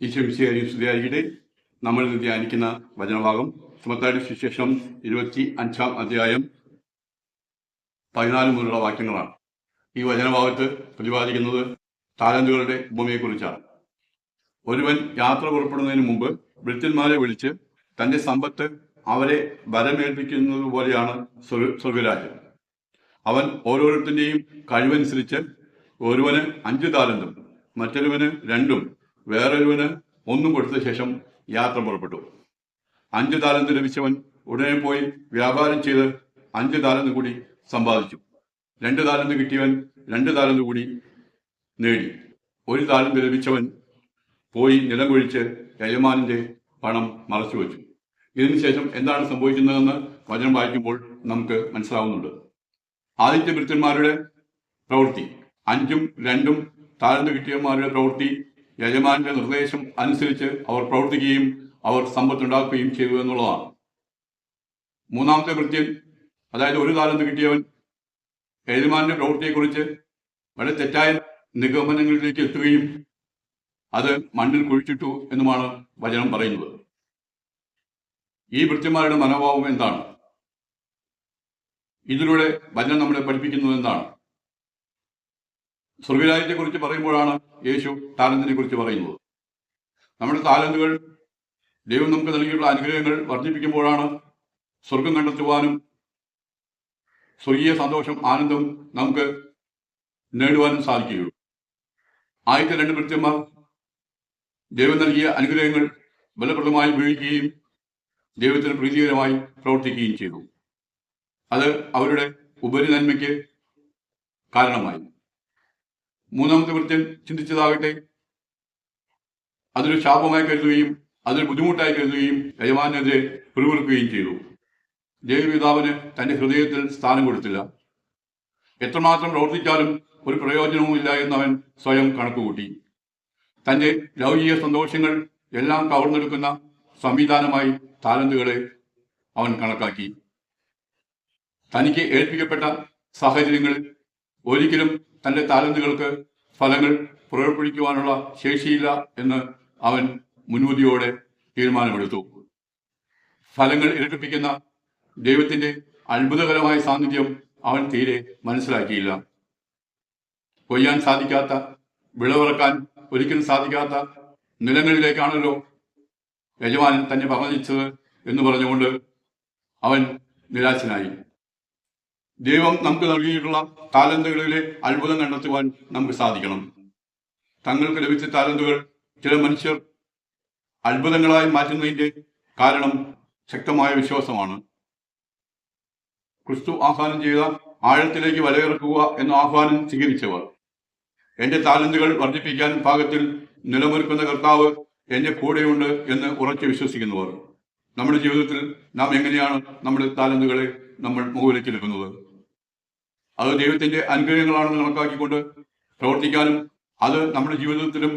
ഈശോ വിശേഷിയായിരിക്കട്ടെ നമ്മൾ ഇന്ന് ധ്യാനിക്കുന്ന വചനഭാഗം ചുമത്താടി സുശേഷം ഇരുപത്തി അഞ്ചാം അധ്യായം പതിനാല് മുതലുള്ള വാക്യങ്ങളാണ്. ഈ വചനഭാഗത്ത് പ്രതിപാദിക്കുന്നത് താലന്തുകളുടെ ഭൂമിയെക്കുറിച്ചാണ് ഒരുവൻ യാത്ര പുറപ്പെടുന്നതിന് മുമ്പ് വൃത്യന്മാരെ വിളിച്ച് തന്റെ സമ്പത്ത് അവരെ വരമേൽപ്പിക്കുന്നത് പോലെയാണ് സ്വർഗ- സ്വർഗരാജ്യം. അവൻ ഓരോരുത്തരുടെയും കഴിവനുസരിച്ച് ഒരുവന് അഞ്ച് താലന്തും മറ്റൊരുവന് രണ്ടും വേറൊരുവന് ഒന്നും കൊടുത്ത ശേഷം യാത്ര പുറപ്പെട്ടു. അഞ്ച് താലന്ത് ലഭിച്ചവൻ ഉടനെ പോയി വ്യാപാരം ചെയ്ത് അഞ്ച് താലന്ത് കൂടി സമ്പാദിച്ചു. രണ്ട് താലന്ത് കിട്ടിയവൻ രണ്ട് താലന്ത് കൂടി നേടി. ഒരു താലന്ത് ലഭിച്ചവൻ പോയി നിലം കൊഴിച്ച് യജമാനിന്റെ പണം മറച്ചു വെച്ചു. ഇതിനുശേഷം എന്താണ് സംഭവിക്കുന്നതെന്ന് വചനം വായിക്കുമ്പോൾ നമുക്ക് മനസ്സിലാവുന്നുണ്ട്. ആദിത്യ ഭൃത്യന്മാരുടെ പ്രവൃത്തി. അഞ്ചും രണ്ടും താഴ്ന്നു കിട്ടിയന്മാരുടെ പ്രവൃത്തി യജമാന്റെ നിർദ്ദേശം അനുസരിച്ച് അവർ പ്രവർത്തിക്കുകയും അവർ സമ്പത്തുണ്ടാക്കുകയും ചെയ്തു എന്നുള്ളതാണ്. മൂന്നാമത്തെ കൃത്യം അതായത് ഒരു കാലത്ത് കിട്ടിയവൻ യജമാന്റെ പ്രവൃത്തിയെക്കുറിച്ച് വളരെ തെറ്റായ നിഗമനങ്ങളിലേക്ക് എത്തുകയും അത് മണ്ണിൽ കുഴിച്ചിട്ടു എന്നുമാണ് വചനം പറയുന്നത്. ഈ ഭൃത്യന്മാരുടെ മനോഭാവം എന്താണ്? ഇതിലൂടെ വചനം നമ്മളെ പഠിപ്പിക്കുന്നത് എന്താണ്? സ്വർഗരാജ്യത്തെക്കുറിച്ച് പറയുമ്പോഴാണ് യേശു താലന്തിനെ കുറിച്ച് പറയുന്നത്. നമ്മുടെ താലന്തുകൾ ദൈവം നമുക്ക് നൽകിയിട്ടുള്ള അനുഗ്രഹങ്ങൾ വർദ്ധിപ്പിക്കുമ്പോഴാണ് സ്വർഗം കണ്ടെത്തുവാനും സ്വർഗീയ സന്തോഷം ആനന്ദം നമുക്ക് നേടുവാനും സാധിക്കുകയുള്ളൂ. ആദ്യത്തെ രണ്ട് ഭൃത്യന്മാർ ദൈവം നൽകിയ അനുഗ്രഹങ്ങൾ ബലപ്രദമായി ഉപയോഗിക്കുകയും ദൈവത്തിന് പ്രീതികരമായി പ്രവർത്തിക്കുകയും ചെയ്തു. അത് അവരുടെ ഉപരിനന്മയ്ക്ക് കാരണമായി. മൂന്നാമത്തെ വൃത്യൻ ചിന്തിച്ചതാകട്ടെ. അതൊരു ശാപമായി കരുതുകയും അതൊരു ബുദ്ധിമുട്ടായി കരുതുകയും യജമാനെതിരെ പിറുവിറുക്കുകയും ചെയ്തു. ദേവപിതാവിന് തന്റെ ഹൃദയത്തിൽ സ്ഥാനം കൊടുത്തില്ല. എത്രമാത്രം പ്രവർത്തിച്ചാലും ഒരു പ്രയോജനവുമില്ല എന്നവൻ സ്വയം കണക്കുകൂട്ടി. തന്റെ ലൗകിക സന്തോഷങ്ങൾ എല്ലാം കവർന്നെടുക്കുന്ന സംവിധാനമായി താലന്തുകളെ അവൻ കണക്കാക്കി. തനിക്ക് ഏൽപ്പിക്കപ്പെട്ട സാഹചര്യങ്ങളിൽ ഒരിക്കലും തന്റെ താലന്തുകൾക്ക് ഫലങ്ങൾ പുറപ്പെടുവിക്കുവാനുള്ള ശേഷിയില്ല എന്ന് അവൻ മുൻവിധിയോടെ തീരുമാനമെടുത്തു. ഫലങ്ങൾ ഇരട്ടിപ്പിക്കുന്ന ദൈവത്തിന്റെ അത്ഭുതകരമായ സാന്നിധ്യം അവൻ തീരെ മനസ്സിലാക്കിയില്ല. കൊയ്യാൻ സാധിക്കാത്ത വിളവിറക്കാൻ ഒരിക്കലും സാധിക്കാത്ത നിലങ്ങളിലേക്കാണല്ലോ യജമാനൻ തന്നെ പറഞ്ഞിച്ചത് എന്ന് പറഞ്ഞുകൊണ്ട് അവൻ നിരാശനായി. ദൈവം നമുക്ക് നൽകിയിട്ടുള്ള താലന്തുകളിലെ അത്ഭുതം കണ്ടെത്തുവാൻ നമുക്ക് സാധിക്കണം. തങ്ങൾക്ക് ലഭിച്ച താലന്തുകൾ ചില മനുഷ്യർ അത്ഭുതങ്ങളായി മാറ്റുന്നതിന്റെ കാരണം ശക്തമായ വിശ്വാസമാണ്. ക്രിസ്തു ആഹ്വാനം ചെയ്ത ആഴത്തിലേക്ക് വലയിറക്കുക എന്ന ആഹ്വാനം സ്വീകരിച്ചവർ. എന്റെ താലന്തുകൾ വർദ്ധിപ്പിക്കാൻ പാകത്തിൽ നിലമൊരുക്കുന്ന കർത്താവ് എന്റെ കൂടെയുണ്ട് എന്ന് ഉറച്ചു വിശ്വസിക്കുന്നവർ. നമ്മുടെ ജീവിതത്തിൽ നാം എങ്ങനെയാണ് നമ്മുടെ താലന്തുകളെ നമ്മൾ മുകളിലേക്ക് എടുക്കുന്നത്? അത് ദൈവത്തിന്റെ അനുഗ്രഹങ്ങളാണെന്ന് കണക്കാക്കിക്കൊണ്ട് പ്രവർത്തിക്കാനും അത് നമ്മുടെ ജീവിതത്തിലും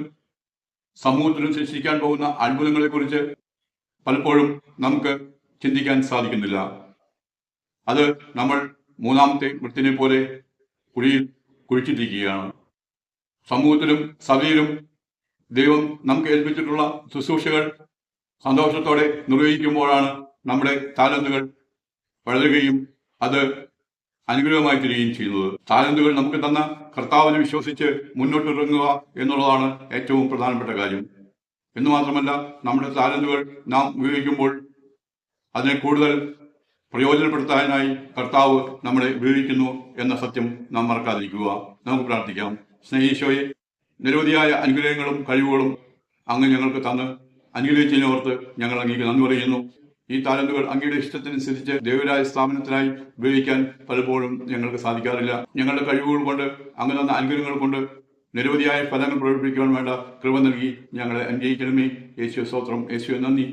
സമൂഹത്തിലും സൃഷ്ടിക്കാൻ പോകുന്ന അത്ഭുതങ്ങളെക്കുറിച്ച് പലപ്പോഴും നമുക്ക് ചിന്തിക്കാൻ സാധിക്കുന്നില്ല. അത് നമ്മൾ മൂന്നാമത്തെ വൃത്തിനെ പോലെ കുഴിയിൽ കുഴിച്ചിട്ടിരിക്കുകയാണ്. സമൂഹത്തിലും സഭയിലും ദൈവം നമുക്ക് ഏൽപ്പിച്ചിട്ടുള്ള ശുശ്രൂഷകൾ സന്തോഷത്തോടെ നിർവഹിക്കുമ്പോഴാണ് നമ്മുടെ താലന്തുകൾ വളരുകയും അത് അനുഗ്രഹമായി തീരുകയും ചെയ്യുന്നത്. താലന്തുകൾ നമുക്ക് തന്ന കർത്താവിനെ വിശ്വസിച്ച് മുന്നോട്ടിറങ്ങുക എന്നുള്ളതാണ് ഏറ്റവും പ്രധാനപ്പെട്ട കാര്യം. എന്ന് മാത്രമല്ല നമ്മുടെ താലന്തുകൾ നാം ഉപയോഗിക്കുമ്പോൾ അതിനെ കൂടുതൽ പ്രയോജനപ്പെടുത്താനായി കർത്താവ് നമ്മളെ ഉപയോഗിക്കുന്നു എന്ന സത്യം നാം മറക്കാതിരിക്കുക. നമുക്ക് പ്രാർത്ഥിക്കാം. സ്നേഹീശോയെ നിരവധിയായ അനുഗ്രഹങ്ങളും കഴിവുകളും അങ്ങ് ഞങ്ങൾക്ക് തന്ന് അനുഗ്രഹിച്ചതിനോർത്ത് ഞങ്ങൾ അങ്ങേക്ക് നന്ദി പറയുന്നു. ഈ താലന്തുകൾ അങ്ങയുടെ ഇഷ്ടത്തിനനുസരിച്ച് ദേവരായ സ്ഥാപനത്തിനായി ഉപയോഗിക്കാൻ പലപ്പോഴും ഞങ്ങൾക്ക് സാധിക്കാറില്ല. ഞങ്ങളുടെ കഴിവുകൾ കൊണ്ട് അങ്ങ് തന്ന അനുഗ്രഹങ്ങൾ കൊണ്ട് നിരവധിയായ ഫലങ്ങൾ പ്രകടിപ്പിക്കുവാൻ വേണ്ട കൃപ നൽകി ഞങ്ങളെ അനുഗ്രഹിക്കണമേ. യേശു സ്തോത്രം. യേശു നന്ദി.